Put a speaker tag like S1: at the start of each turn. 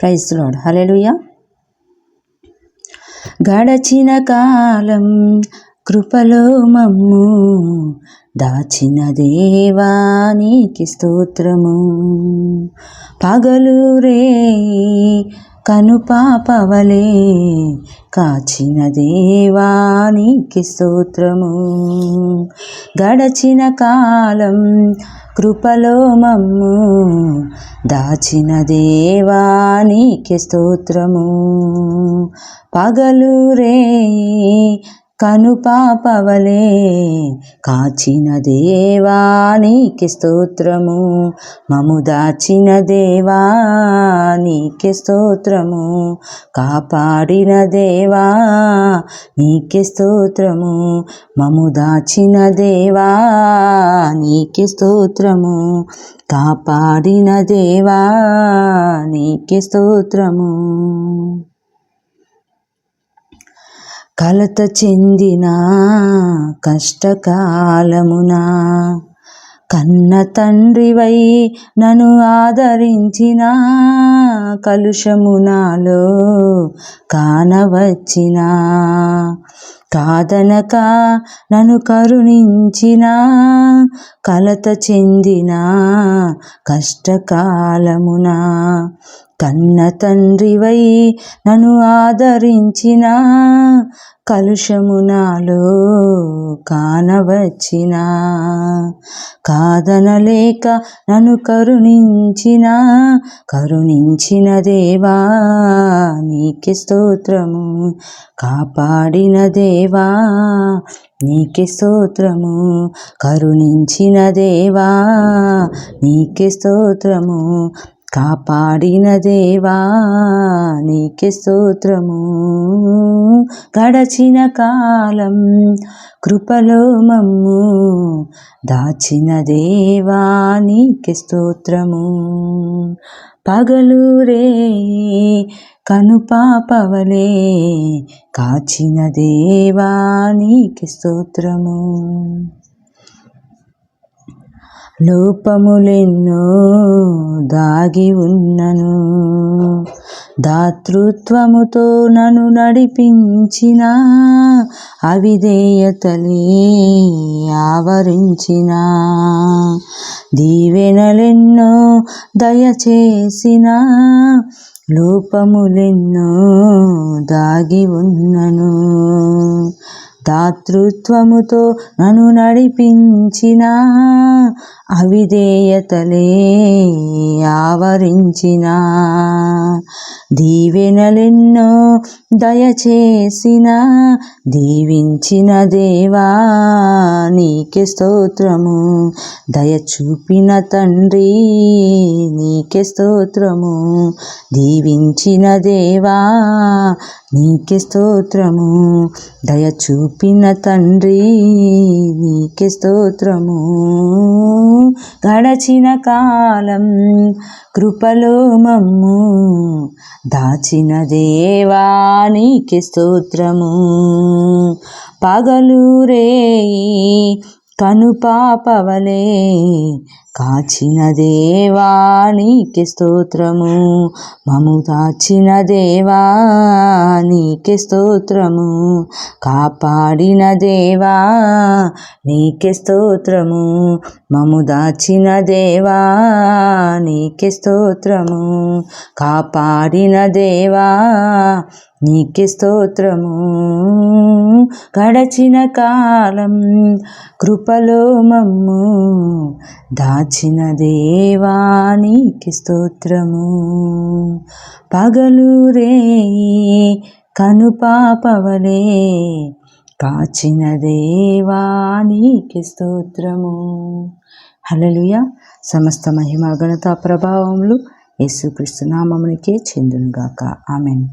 S1: Praise lord hallelujah గడచిన కాలం కృపలో మమ్ము దాచిన దేవానికి స్తోత్రము. పగలు రే కనుపాపవలే కాచిన దేవానికి స్తోత్రము. గడచిన కాలం కృపలో మమ్ము దాచిన దేవానికి స్తోత్రము. పగలు రే కనుపాపవలే కాచిన దేవానికి స్తోత్రము. మము దాచిన దేవానికి స్తోత్రము. కాపాడిన దేవా నీకి స్తోత్రము. మము దాచిన దేవా నీకి స్తోత్రము. కాపాడిన దేవా నీకి స్తోత్రము. కలత చెందిన కష్టకాలమున. కన్న తండ్రివై నన్ను ఆదరించిన కలుషమునాలో కానవచ్చిన. కాదనక నన్ను కరుణించిన కలత చెందిన కష్టకాలమున. కన్న తండ్రివై నన్ను ఆదరించిన కలుషము నాలో కానవచ్చిన. కాదనలేక నన్ను కరుణించిన కరుణించిన దేవా నీకే స్తోత్రము. కాపాడిన దేవా నీకే స్తోత్రము. కరుణించిన దేవా నీకే స్తోత్రము. కాపాడిన దేవా నీకే స్తోత్రము. గడచిన కాలం కృపలో మమ్ము. దాచిన దేవా నీకే స్తోత్రము. పగలు రే కనుపాపవలే కాచిన దేవా నీకే స్తోత్రము. లోపములెన్నో దాగి ఉన్నను. దాతృత్వముతో నన్ను నడిపించిన అవిధేయతలే ఆవరించిన. దీవెనలెన్నో దయచేసిన లోపములెన్నో దాగి ఉన్నను. దాతృత్వముతో నన్ను నడిపించిన అవిధేయతలే ఆవరించిన. దీవెనలెన్నో దయచేసిన దీవించిన దేవా నీకే స్తోత్రము. దయ చూపిన తండ్రి నీకే స్తోత్రము. దీవించిన దేవా నీకే స్తోత్రము. దయ చూపిన తండ్రి నీకే స్తోత్రము. గడచిన కాలం కృపలో మమ్ము దాచిన దేవానికి స్తోత్రము. పగలు రే కనుపాపవలే కాచిన దేవానికి స్తోత్రము. మము దాచిన దేవానికి స్తోత్రము. కాపాడిన దేవా నీకే స్తోత్రము. మము దాచిన దేవా నీకే స్తోత్రము. కాపాడిన దేవా నీకే స్తోత్రము. గడచిన కాలం కృపలో మమ్ము దా దేవా దేవానికి స్తోత్రము. పగలు రే కనుపాపవలే కాచిన దేవానికి స్తోత్రము. హలలుయ సమస్త మహిమ గణత ప్రభావములు యేసుక్రీస్తు నామమునికే చెందునుగాక. ఆమెన్.